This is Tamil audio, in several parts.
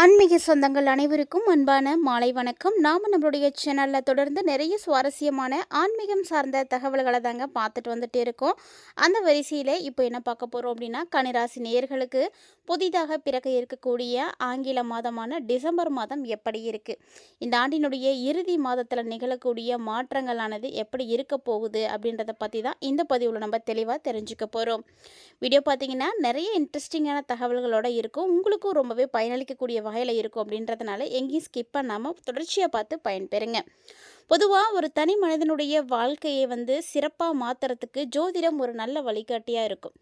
ஆன்மீக சொந்தங்கள் அனைவருக்கும் அன்பான மாலை வணக்கம். நாம் நம்மளுடைய சேனலில் தொடர்ந்து நிறைய சுவாரஸ்யமான ஆன்மீகம் சார்ந்த தகவல்களை தாங்க பார்த்துட்டு வந்துட்டு இருக்கோம். அந்த வரிசையில் இப்போ என்ன பார்க்க போகிறோம் அப்படின்னா கனிராசி நேயர்களுக்கு புதிதாக பிறக்க இருக்கக்கூடிய ஆங்கில மாதமான டிசம்பர் மாதம் எப்படி இருக்குது இந்த ஆண்டினுடைய இறுதி மாதத்தில் நிகழக்கூடிய மாற்றங்களானது எப்படி இருக்க போகுது அப்படின்றத பற்றி தான் இந்த பதிவில் நம்ம தெளிவாக தெரிஞ்சுக்க போகிறோம் வீடியோ பார்த்தீங்கன்னா நிறைய இன்ட்ரெஸ்டிங்கான தகவல்களோடு இருக்கும். உங்களுக்கும் ரொம்பவே பயனளிக்கக்கூடிய வகையில் இருக்கும் அப்படின்றதுனால எங்கேயும் ஸ்கிப் பண்ணாமல் தொடர்ச்சியாக பார்த்து பயன்பெறுங்க. பொதுவாக ஒரு தனி மனிதனுடைய வாழ்க்கையை வந்து சிறப்பாக மாற்றுறதுக்கு ஜோதிடம் ஒரு நல்ல வழிகாட்டியாக இருக்கும்.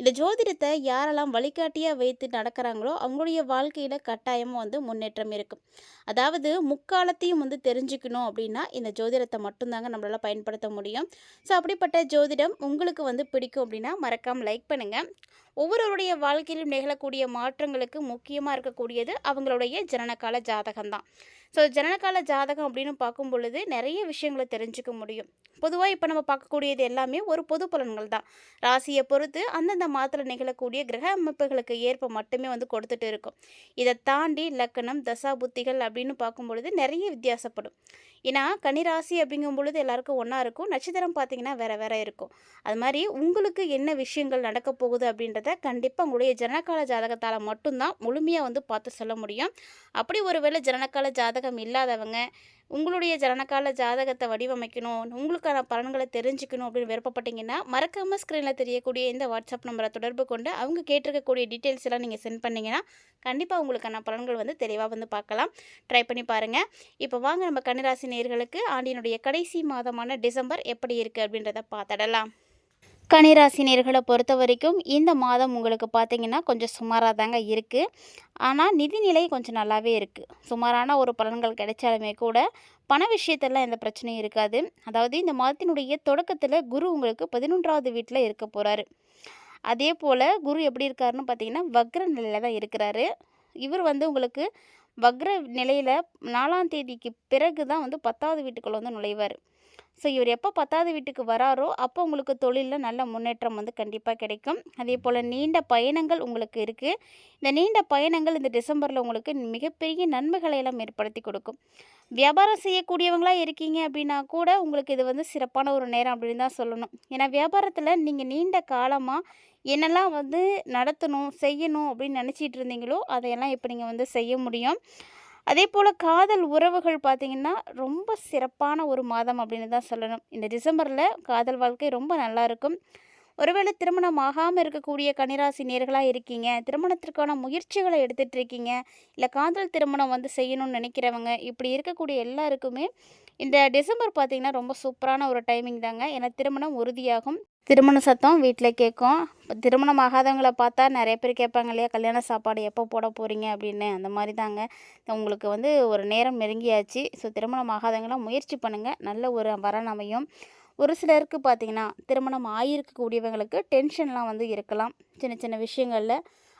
இந்த ஜோதிடத்தை யாரெல்லாம் வழிகாட்டியாக வைத்து நடக்கிறாங்களோ அவங்களுடைய வாழ்க்கையில் கட்டாயமாக வந்து முன்னேற்றம் இருக்கும். அதாவது முக்காலத்தையும் வந்து தெரிஞ்சுக்கணும் அப்படின்னா இந்த ஜோதிடத்தை மட்டும்தாங்க நம்மளால் பயன்படுத்த முடியும். ஸோ அப்படிப்பட்ட ஜோதிடம் உங்களுக்கு வந்து பிடிக்கும் அப்படின்னா மறக்காமல் லைக் பண்ணுங்கள் ஒவ்வொருவருடைய வாழ்க்கையிலும் நிகழக்கூடிய மாற்றங்களுக்கு முக்கியமாக இருக்கக்கூடியது அவங்களுடைய ஜனனகால ஜாதகம் தான் ஸோ ஜனனகால ஜாதகம் அப்படின்னு பார்க்கும் பொழுது நிறைய விஷயங்களை தெரிஞ்சுக்க முடியும். பொதுவாக இப்போ நம்ம பார்க்கக்கூடியது எல்லாமே ஒரு பொது பலன்கள் தான். ராசியை பொறுத்து அந்தந்த மாதத்தில் நிகழக்கூடிய கிரக அமைப்புகளுக்கு ஏற்ப மட்டுமே வந்து கொடுத்துட்டு இருக்கும். இதை தாண்டி லக்கணம் தசா புத்திகள் அப்படின்னு பார்க்கும் பொழுது நிறைய வித்தியாசப்படும். ஏன்னா ராசி அப்படிங்கும் பொழுது எல்லாருக்கும் ஒன்றா இருக்கும். நட்சத்திரம் பார்த்தீங்கன்னா வேற வேற இருக்கும். அது மாதிரி உங்களுக்கு என்ன விஷயங்கள் நடக்க போகுது அப்படின்றத கண்டிப்பாக உங்களுடைய ஜனனகால ஜாதகத்தால் மட்டும்தான் முழுமையாக வந்து பார்த்து சொல்ல முடியும். அப்படி ஒருவேளை ஜனனகால ஜாதகம் இல்லாதவங்க உங்களுடைய ஜனனகால ஜாதகத்தை வடிவமைக்கணும் உங்களுக்கான பலன்களை தெரிஞ்சுக்கணும் அப்படின்னு விருப்பப்பட்டீங்கன்னா மறக்காமல் ஸ்க்ரீனில் தெரியக்கூடிய இந்த வாட்ஸ்அப் நம்பரை தொடர்பு கொண்டு அவங்க கேட்டிருக்கக்கூடிய டீட்டெயில்ஸ் எல்லாம் நீங்கள் சென்ட் பண்ணிங்கன்னா கண்டிப்பாக உங்களுக்கான பலன்கள் வந்து தெளிவாக வந்து பார்க்கலாம். ட்ரை பண்ணி பாருங்கள் இப்போ வாங்க நம்ம கன்னிராசி நேர்களுக்கு ஆண்டினுடைய கடைசி மாதமான டிசம்பர் எப்படி இருக்குது அப்படின்றத பார்த்துடலாம். கனிராசினியர்களை பொறுத்த வரைக்கும் இந்த மாதம் உங்களுக்கு பார்த்திங்கன்னா கொஞ்சம் சுமாராக தாங்க இருக்குது ஆனால் நிதிநிலை கொஞ்சம் நல்லாவே இருக்குது சுமாரான ஒரு பலன்கள் கிடைச்சாலுமே கூட பண விஷயத்தெல்லாம் எந்த பிரச்சனையும் இருக்காது. அதாவது இந்த மாதத்தினுடைய தொடக்கத்தில் குரு உங்களுக்கு பதினொன்றாவது வீட்டில் இருக்க போகிறாரு அதே போல் குரு எப்படி இருக்காருன்னு பார்த்தீங்கன்னா வக்ர நிலையில் தான் இருக்கிறாரு. இவர் வந்து உங்களுக்கு வக்ர நிலையில் நாலாம் தேதிக்கு பிறகு தான் வந்து பத்தாவது வீட்டுக்குள்ளே வந்து நுழைவார். ஸோ இவர் எப்போ பத்தாவது வீட்டுக்கு வராரோ அப்போ உங்களுக்கு தொழிலில் நல்ல முன்னேற்றம் வந்து கண்டிப்பாக கிடைக்கும். அதே போல் நீண்ட பயணங்கள் உங்களுக்கு இருக்குது இந்த நீண்ட பயணங்கள் இந்த டிசம்பரில் உங்களுக்கு மிகப்பெரிய நன்மைகளை எல்லாம் ஏற்படுத்தி கொடுக்கும். வியாபாரம் செய்யக்கூடியவங்களாக இருக்கீங்க அப்படின்னா கூட உங்களுக்கு இது வந்து சிறப்பான ஒரு நேரம் அப்படின்னு தான் சொல்லணும். ஏன்னா வியாபாரத்தில் நீங்கள் நீண்ட காலமாக என்னெல்லாம் வந்து நடத்தணும் செய்யணும் அப்படின்னு நினச்சிட்டு இருந்தீங்களோ அதையெல்லாம் இப்போ நீங்கள் வந்து செய்ய முடியும். அதே போல் காதல் உறவுகள் பார்த்திங்கன்னா ரொம்ப சிறப்பான ஒரு மாதம் அப்படின்னு தான் சொல்லணும். இந்த டிசம்பரில் காதல் வாழ்க்கை ரொம்ப நல்லா இருக்கும். ஒருவேளை திருமணம் ஆகாமல் இருக்கக்கூடிய கன்னிராசி நேர்களாக இருக்கீங்க. திருமணத்திற்கான முயற்சிகளை எடுத்துகிட்டு இருக்கீங்க இல்லை காதல் திருமணம் வந்து செய்யணும்னு நினைக்கிறவங்க இப்படி இருக்கக்கூடிய எல்லாருக்குமே இந்த டிசம்பர் பார்த்திங்கன்னா ரொம்ப சூப்பரான ஒரு டைமிங் தாங்க. ஏன்னா திருமணம் உறுதியாகும். திருமண சத்தம் வீட்டில் கேட்கும். திருமணம் ஆகாதவங்கள பார்த்தா நிறைய பேர் கேட்பாங்க இல்லையா கல்யாண சாப்பாடு எப்போ போட போகிறீங்க அப்படின்னு. அந்த மாதிரி தாங்க. உங்களுக்கு வந்து ஒரு நேரம் நெருங்கியாச்சு. ஸோ திருமணம் ஆகாதவங்களாம் முயற்சி பண்ணுங்கள் நல்ல ஒரு வரன் அமையும். ஒரு சிலருக்கு பார்த்திங்கன்னா திருமணம் ஆகியிருக்கக்கூடியவங்களுக்கு டென்ஷன்லாம் வந்து இருக்கலாம். சின்ன சின்ன விஷயங்களில்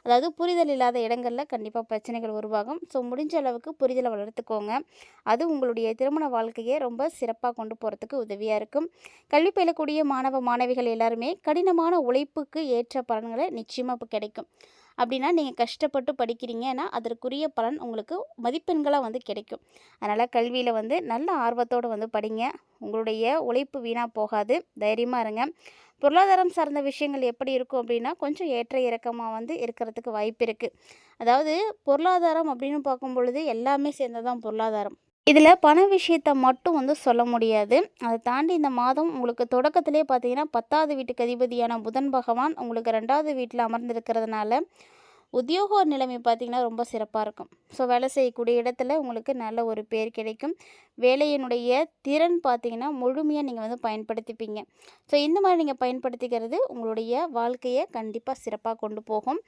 அதாவது புரிதல் இல்லாத இடங்களில் கண்டிப்பாக பிரச்சனைகள் உருவாகும். ஸோ முடிஞ்ச அளவுக்கு புரிதலை வளர்த்துக்கோங்க. அது உங்களுடைய திருமண வாழ்க்கையை ரொம்ப சிறப்பாக கொண்டு போகிறதுக்கு உதவியாக இருக்கும். கல்வி பயிலக்கூடிய மாணவ மாணவிகள் எல்லாருமே கடினமான உழைப்புக்கு ஏற்ற பலன்களை நிச்சயமாக இப்போ கிடைக்கும். அப்படின்னா நீங்கள் கஷ்டப்பட்டு படிக்கிறீங்கன்னா அதற்குரிய பலன் உங்களுக்கு மதிப்பெண்களாக வந்து கிடைக்கும். அதனால் கல்வியில் வந்து நல்ல ஆர்வத்தோடு வந்து படிங்க. உங்களுடைய உழைப்பு வீணாக போகாது. தைரியமாக இருங்க. பொருளாதாரம் சார்ந்த விஷயங்கள் எப்படி இருக்கும் அப்படின்னா கொஞ்சம் ஏற்ற இறக்கமாக வந்து இருக்கிறதுக்கு வாய்ப்பு இருக்குது அதாவது பொருளாதாரம் அப்படின்னு பார்க்கும் பொழுது எல்லாமே சேர்ந்ததான் பொருளாதாரம். இதில் பண விஷயத்தை மட்டும் வந்து சொல்ல முடியாது. அதை தாண்டி இந்த மாதம் உங்களுக்கு தொடக்கத்திலே பார்த்தீங்கன்னா பத்தாவது வீட்டுக்கு அதிபதியான புதன் பகவான் உங்களுக்கு ரெண்டாவது வீட்டில் அமர்ந்திருக்கிறதுனால உத்தியோக நிலைமை பார்த்திங்கன்னா ரொம்ப சிறப்பாக இருக்கும். ஸோ வேலை செய்யக்கூடிய இடத்துல உங்களுக்கு நல்ல ஒரு பேர் கிடைக்கும். வேலையினுடைய திறன் பார்த்திங்கன்னா முழுமையாக நீங்கள் வந்து பயன்படுத்திப்பீங்க. ஸோ இந்த மாதிரி நீங்கள் பயன்படுத்திக்கிறது உங்களுடைய வாழ்க்கையை கண்டிப்பாக சிறப்பாக கொண்டு போகும்.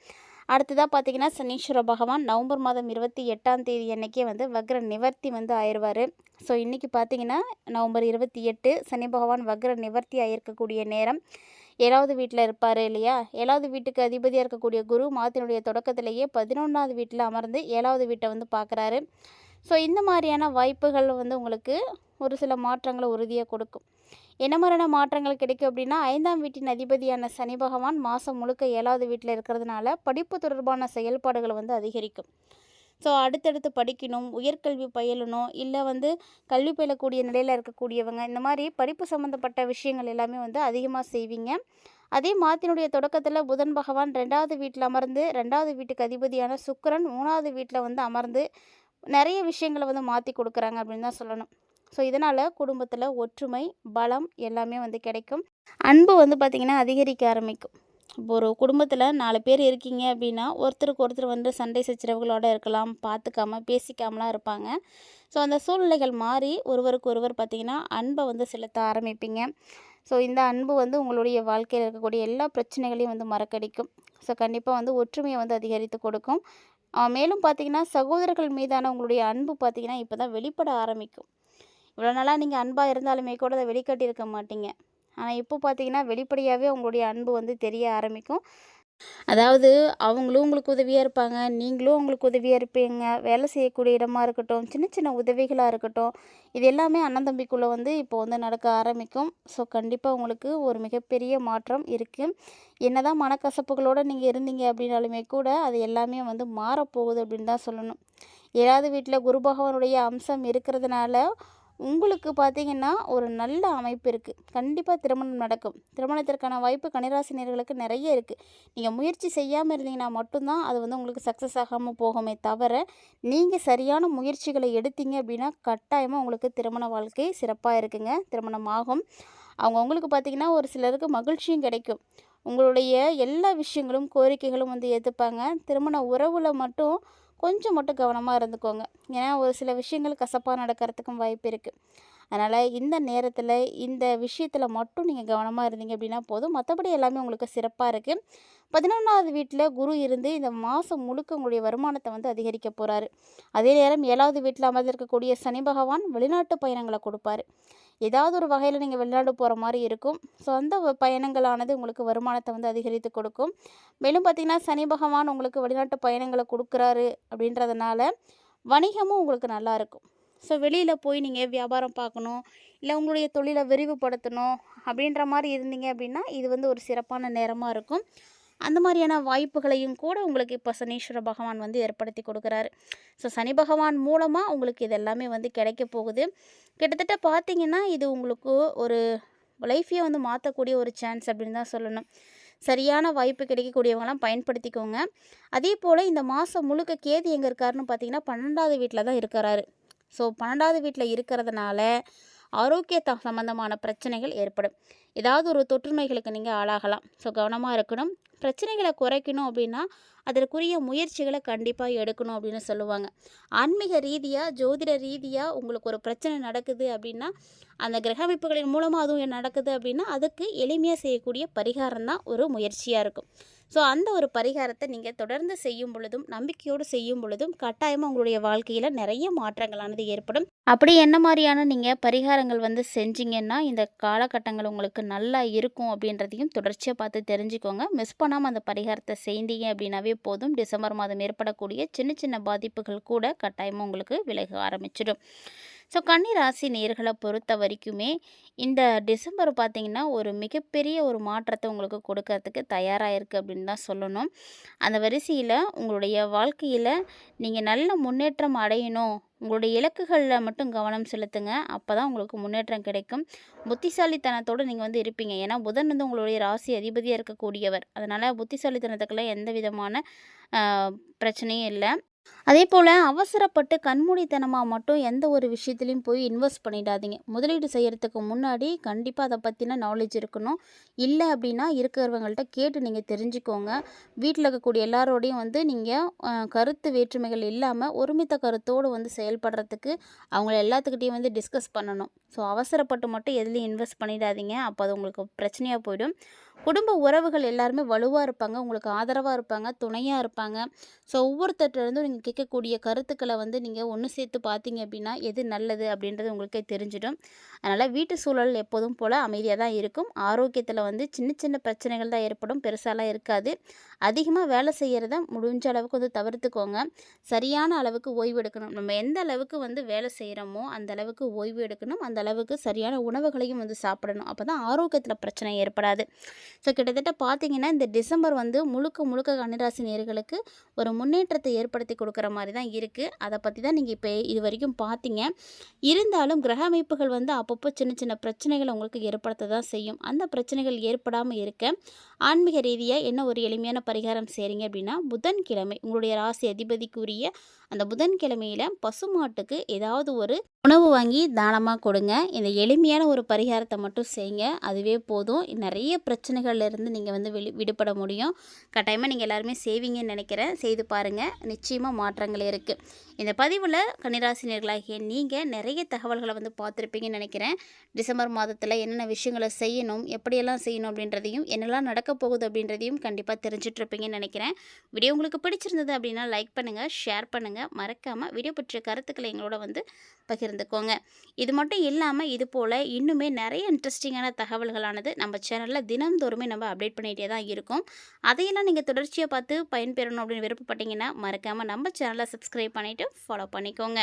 அடுத்ததாக பார்த்தீங்கன்னா சனீஸ்வர பகவான் நவம்பர் மாதம் இருபத்தி எட்டாம் தேதி அன்றைக்கே வந்து வக்ர நிவர்த்தி வந்து ஆயிடுவார். ஸோ இன்றைக்கி பார்த்தீங்கன்னா நவம்பர் இருபத்தி எட்டு சனி பகவான் வக்ர நிவர்த்தி ஆகியிருக்கக்கூடிய நேரம். ஏழாவது வீட்டில் இருப்பார் இல்லையா? ஏழாவது வீட்டுக்கு அதிபதியாக இருக்கக்கூடிய குரு மாதத்தினுடைய தொடக்கத்திலேயே பதினொன்றாவது வீட்டில் அமர்ந்து ஏழாவது வீட்டை வந்து பார்க்குறாரு ஸோ இந்த மாதிரியான வாய்ப்புகள் வந்து உங்களுக்கு ஒரு சில மாற்றங்களை உறுதியாக கொடுக்கும். என்ன மாதிரியான மாற்றங்கள் கிடைக்கும் அப்படின்னா ஐந்தாம் வீட்டின் அதிபதியான சனி பகவான் மாதம் முழுக்க ஏழாவது வீட்டில் இருக்கிறதுனால படிப்பு தொடர்பான செயல்பாடுகள் வந்து அதிகரிக்கும். ஸோ அடுத்தடுத்து படிக்கணும் உயர்கல்வி பயிலணும் இல்லை வந்து கல்வி பயிலக்கூடிய நிலையில் இருக்கக்கூடியவங்க இந்த மாதிரி படிப்பு சம்மந்தப்பட்ட விஷயங்கள் எல்லாமே வந்து அதிகமாக செய்வீங்க. அதே மாதத்தினுடைய தொடக்கத்தில் புதன் பகவான் ரெண்டாவது வீட்டில் அமர்ந்து ரெண்டாவது வீட்டுக்கு அதிபதியான சுக்கிரன் மூணாவது வீட்டில் வந்து அமர்ந்து நிறைய விஷயங்களை வந்து மாற்றி கொடுக்குறாங்க அப்படின்னு தான் சொல்லணும். ஸோ இதனால் குடும்பத்தில் ஒற்றுமை பலம் எல்லாமே வந்து கிடைக்கும். அன்பு வந்து பார்த்திங்கன்னா அதிகரிக்க ஆரம்பிக்கும். இப்போ ஒரு குடும்பத்தில் நாலு பேர் இருக்கீங்க அப்படின்னா ஒருத்தருக்கு ஒருத்தர் வந்து சண்டை சச்சரவுகளோடு இருக்கலாம் பார்த்துக்காம பேசிக்காமலாம் இருப்பாங்க. ஸோ அந்த சூழ்நிலைகள் மாறி ஒருவருக்கு ஒருவர் பார்த்திங்கன்னா அன்பை வந்து செலுத்த ஆரம்பிப்பீங்க. ஸோ இந்த அன்பு வந்து உங்களுடைய வாழ்க்கையில் இருக்கக்கூடிய எல்லா பிரச்சனைகளையும் வந்து மறக்கடிக்கும். ஸோ கண்டிப்பாக வந்து ஒற்றுமையை வந்து அதிகரித்து கொடுக்கும். மேலும் பார்த்தீங்கன்னா சகோதரர்கள் மீதான உங்களுடைய அன்பு பார்த்தீங்கன்னா இப்போ தான் வெளிப்பட ஆரம்பிக்கும். இவ்வளோ நாளாக நீங்கள் அன்பாக இருந்தாலுமே கூட அதை வெளிக்காட்டியிருக்க மாட்டீங்க. ஆனால் இப்போ பார்த்தீங்கன்னா வெளிப்படையாகவே உங்களுடைய அன்பு வந்து தெரிய ஆரம்பிக்கும். அதாவது அவங்களும் உங்களுக்கு உதவியாக இருப்பாங்க நீங்களும் அவங்களுக்கு உதவியாக இருப்பீங்க வேலை செய்யக்கூடிய இடமா இருக்கட்டும் சின்ன சின்ன உதவிகளாக இருக்கட்டும் இது எல்லாமே அண்ணன் தம்பிக்குள்ளே வந்து இப்போ வந்து நடக்க ஆரம்பிக்கும். ஸோ கண்டிப்பாக உங்களுக்கு ஒரு மிகப்பெரிய மாற்றம் இருக்குது என்னதான் மனக்கசப்புகளோடு நீங்கள் இருந்தீங்க அப்படின்னாலுமே கூட அது எல்லாமே வந்து மாறப்போகுது அப்படின்னு தான் சொல்லணும். ஏழாவது வீட்டில் குரு பகவானுடைய அம்சம் இருக்கிறதுனால உங்களுக்கு பார்த்தீங்கன்னா ஒரு நல்ல அமைப்பு இருக்குது கண்டிப்பாக திருமணம் நடக்கும். திருமணத்திற்கான வாய்ப்பு கனிராசினியர்களுக்கு நிறைய இருக்குது நீங்கள் முயற்சி செய்யாமல் இருந்தீங்கன்னா மட்டும்தான் அது வந்து உங்களுக்கு சக்ஸஸ் ஆகாமல் போகுமே தவிர நீங்கள் சரியான முயற்சிகளை எடுத்தீங்க அப்படின்னா கட்டாயமாக உங்களுக்கு திருமண வாழ்க்கை சிறப்பாக இருக்குங்க. திருமணம் ஆகும் அவங்க உங்களுக்கு பார்த்தீங்கன்னா ஒரு சிலருக்கு மகிழ்ச்சியும் கிடைக்கும். உங்களுடைய எல்லா விஷயங்களும் கோரிக்கைகளும் வந்து ஏற்றுப்பாங்க திருமண உறவில் மட்டும் கொஞ்சம் மட்டும் கவனமாக இருந்துக்கோங்க. ஏன்னா ஒரு சில விஷயங்கள் கசப்பாக நடக்கிறதுக்கும் வாய்ப்பு இருக்குது அதனால் இந்த நேரத்தில் இந்த விஷயத்தில் மட்டும் நீங்கள் கவனமாக இருந்தீங்க அப்படின்னா போதும். மற்றபடி எல்லாமே உங்களுக்கு சிறப்பாக இருக்குது பதினொன்றாவது வீட்டில் குரு இருந்து இந்த மாதம் முழுக்க உங்களுடைய வருமானத்தை வந்து அதிகரிக்க போகிறாரு அதே நேரம் ஏழாவது வீட்டில் அமர்ந்திருக்கக்கூடிய சனி பகவான் வெளிநாட்டு பயணங்களை கொடுப்பாரு. ஏதாவது ஒரு வகையில் நீங்கள் வெளிநாடு போகிற மாதிரி இருக்கும். ஸோ அந்த பயணங்களானது உங்களுக்கு வருமானத்தை வந்து அதிகரித்து கொடுக்கும். மேலும் பார்த்திங்கன்னா சனி பகவான் உங்களுக்கு வெளிநாட்டு பயணங்களை கொடுக்குறாரு அப்படின்றதுனால வணிகமும் உங்களுக்கு நல்லாயிருக்கும் ஸோ வெளியில் போய் நீங்கள் வியாபாரம் பார்க்கணும் இல்லை உங்களுடைய தொழிலை விரிவுபடுத்தணும் அப்படின்ற மாதிரி இருந்தீங்க அப்படின்னா இது வந்து ஒரு சிறப்பான நேரமாக இருக்கும். அந்த மாதிரியான வாய்ப்புகளையும் கூட உங்களுக்கு இப்போ சனீஸ்வர பகவான் வந்து ஏற்படுத்தி கொடுக்குறாரு. ஸோ சனி பகவான் மூலமாக உங்களுக்கு இது எல்லாமே வந்து கிடைக்க போகுது. கிட்டத்தட்ட பார்த்தீங்கன்னா இது உங்களுக்கு ஒரு லைஃப்பையே வந்து மாற்றக்கூடிய ஒரு சான்ஸ் அப்படின்னு தான் சொல்லணும். சரியான வாய்ப்பு கிடைக்கக்கூடியவங்களாம் பயன்படுத்திக்கோங்க. அதே போல் இந்த மாதம் முழுக்க கேது எங்கே இருக்காருன்னு பார்த்தீங்கன்னா பன்னெண்டாவது வீட்டில் தான் இருக்கிறாரு. ஸோ பன்னெண்டாவது வீட்டில் இருக்கிறதுனால ஆரோக்கிய சம்மந்தமான பிரச்சனைகள் ஏற்படும். ஏதாவது ஒரு தொற்று நோய்களுக்கு நீங்கள் ஆளாகலாம். ஸோ கவனமாக இருக்கணும். பிரச்சனைகளை குறைக்கணும் அப்படின்னா அதற்குரிய முயற்சிகளை கண்டிப்பாக எடுக்கணும் அப்படின்னு சொல்லுவாங்க. ஆன்மீக ரீதியாக ஜோதிட ரீதியாக உங்களுக்கு ஒரு பிரச்சனை நடக்குது அப்படின்னா அந்த கிரக அமைப்புகளின் மூலமாக அதுவும் நடக்குது அப்படின்னா அதுக்கு எளிமையாக செய்யக்கூடிய பரிகாரம் தான் ஒரு முயற்சியாக இருக்கும். ஸோ அந்த ஒரு பரிகாரத்தை நீங்கள் தொடர்ந்து செய்யும் பொழுதும் நம்பிக்கையோடு செய்யும் பொழுதும் கட்டாயமாக உங்களுடைய வாழ்க்கையில் நிறைய மாற்றங்களானது ஏற்படும். அப்படி என்ன மாதிரியான நீங்கள் பரிகாரங்கள் வந்து செஞ்சீங்கன்னா இந்த காலகட்டங்கள் உங்களுக்கு நல்லா இருக்கும் அப்படின்றதையும் தொடர்ச்சியாக பார்த்து தெரிஞ்சுக்கோங்க. மிஸ் பண்ணாமல் அந்த பரிகாரத்தை செய்தீங்க அப்படின்னாவே போதும். டிசம்பர் மாதம் ஏற்படக்கூடிய சின்ன சின்ன பாதிப்புகள் கூட கட்டாயமாக உங்களுக்கு விலக ஆரம்பிச்சிடும். ஸோ கன்னி ராசி நேர்களை பொறுத்த வரைக்குமே இந்த டிசம்பர் பார்த்திங்கன்னா ஒரு மிகப்பெரிய ஒரு மாற்றத்தை உங்களுக்கு கொடுக்கறதுக்கு தயாராக இருக்குது அப்படின்னு தான் சொல்லணும். அந்த வரிசையில் உங்களுடைய வாழ்க்கையில் நீங்கள் நல்ல முன்னேற்றம் அடையணும். உங்களுடைய இலக்குகளில் மட்டும் கவனம் செலுத்துங்க. அப்போ தான் உங்களுக்கு முன்னேற்றம் கிடைக்கும். புத்திசாலித்தனத்தோடு நீங்கள் வந்து இருப்பீங்க. ஏன்னா புதன் வந்து உங்களுடைய ராசி அதிபதியாக இருக்கக்கூடியவர். அதனால் புத்திசாலித்தனத்துக்கெல்லாம் எந்த விதமான பிரச்சனையும் இல்லை. அதே போல் அவசரப்பட்டு கண்மூடித்தனமாக மட்டும் எந்த ஒரு விஷயத்துலையும் போய் இன்வெஸ்ட் பண்ணிடாதீங்க. முதலீடு செய்கிறதுக்கு முன்னாடி கண்டிப்பாக அதை பற்றின நாலேஜ் இருக்கணும். இல்லை அப்படின்னா இருக்கிறவங்கள்ட்ட கேட்டு நீங்கள் தெரிஞ்சுக்கோங்க. வீட்டில் இருக்கக்கூடிய எல்லாரோடையும் வந்து நீங்கள் கருத்து வேற்றுமைகள் இல்லாமல் ஒருமித்த கருத்தோடு வந்து செயல்படுறதுக்கு அவங்கள எல்லாத்துக்கிட்டையும் வந்து டிஸ்கஸ் பண்ணணும். ஸோ அவசரப்பட்டு மட்டும் எதுலேயும் இன்வெஸ்ட் பண்ணிடாதீங்க. அப்போ அது உங்களுக்கு பிரச்சனையாக போயிடும். குடும்ப உறவுகள் எல்லாருமே வலுவாக இருப்பாங்க. உங்களுக்கு ஆதரவாக இருப்பாங்க. துணையாக இருப்பாங்க. ஸோ ஒவ்வொருத்தர்கிட்டருந்தும் நீங்கள் கேட்கக்கூடிய கருத்துக்களை வந்து நீங்கள் ஒன்று சேர்த்து பார்த்தீங்க அப்படின்னா எது நல்லது அப்படின்றது உங்களுக்கே தெரிஞ்சிடும். அதனால் வீட்டு சூழல் எப்போதும் போல் அமைதியாக தான் இருக்கும். ஆரோக்கியத்தில் வந்து சின்ன சின்ன பிரச்சனைகள் தான் ஏற்படும். பெருசாலாம் இருக்காது. அதிகமாக வேலை செய்கிறத முடிஞ்ச அளவுக்கு வந்து தவிர்த்துக்கோங்க. சரியான அளவுக்கு ஓய்வு எடுக்கணும். நம்ம எந்த அளவுக்கு வந்து வேலை செய்கிறோமோ அந்த அளவுக்கு ஓய்வு எடுக்கணும். அந்த அளவுக்கு சரியான உணவுகளையும் வந்து சாப்பிடணும். அப்போ தான் ஆரோக்கியத்தில் பிரச்சனை ஏற்படாது. ஸோ கிட்டத்தட்ட பார்த்தீங்கன்னா இந்த டிசம்பர் வந்து முழுக்க முழுக்க கன்னிராசி நேர்களுக்கு ஒரு முன்னேற்றத்தை ஏற்படுத்தி கொடுக்குற மாதிரி தான் இருக்குது அதை பற்றி தான் நீங்கள் இப்போ இது வரைக்கும் பார்த்தீங்க இருந்தாலும் கிரக அமைப்புகள் வந்து அப்பப்போ சின்ன சின்ன பிரச்சனைகளை உங்களுக்கு ஏற்படுத்த தான் செய்யும். அந்த பிரச்சனைகள் ஏற்படாமல் இருக்க ஆன்மீக ரீதியாக என்ன ஒரு எளிமையான பரிகாரம் செய்கிறீங்க அப்படின்னா புதன்கிழமை உங்களுடைய ராசி அதிபதிக்குரிய அந்த புதன்கிழமையில் பசுமாட்டுக்கு ஏதாவது ஒரு உணவு வாங்கி தானமாக கொடுங்க. இந்த எளிமையான ஒரு பரிகாரத்தை மட்டும் செய்யுங்க. அதுவே போதும். நிறைய பிரச்சனை இருந்து நீங்கள் வந்து வெளி விடுபட முடியும். கட்டாயமாக நீங்கள் எல்லாருமே செய்வீங்கன்னு நினைக்கிறேன். செய்து பாருங்கள் நிச்சயமாக மாற்றங்கள் இருக்குது இந்த பதிவில் கன்னிராசினியர்களாகிய நீங்கள் நிறைய தகவல்களை வந்து பார்த்துருப்பீங்கன்னு நினைக்கிறேன். டிசம்பர் மாதத்தில் என்னென்ன விஷயங்களை செய்யணும் எப்படியெல்லாம் செய்யணும் அப்படின்றதையும் என்னெல்லாம் நடக்க போகுது அப்படின்றதையும் கண்டிப்பாக தெரிஞ்சிட்ருப்பீங்கன்னு நினைக்கிறேன். வீடியோ உங்களுக்கு பிடிச்சிருந்தது அப்படின்னா லைக் பண்ணுங்கள் ஷேர் பண்ணுங்கள் மறக்காமல் வீடியோ பற்றிய கருத்துக்களை எங்களோட வந்து பகிர்ந்துக்கோங்க. இது மட்டும் இல்லாமல் இது போல் இன்னுமே நிறைய இன்ட்ரெஸ்டிங்கான தகவல்களானது நம்ம சேனலில் தினந்தோறுமே நம்ம அப்டேட் பண்ணிகிட்டே தான் இருக்கும். அதையெல்லாம் நீங்கள் தொடர்ச்சியாக பார்த்து பயன்பெறணும் அப்படின்னு விருப்பப்பட்டீங்கன்னா மறக்காமல் நம்ம சேனலை சப்ஸ்கிரைப் பண்ணிவிட்டு ஃபாலோ பண்ணிக்கோங்க.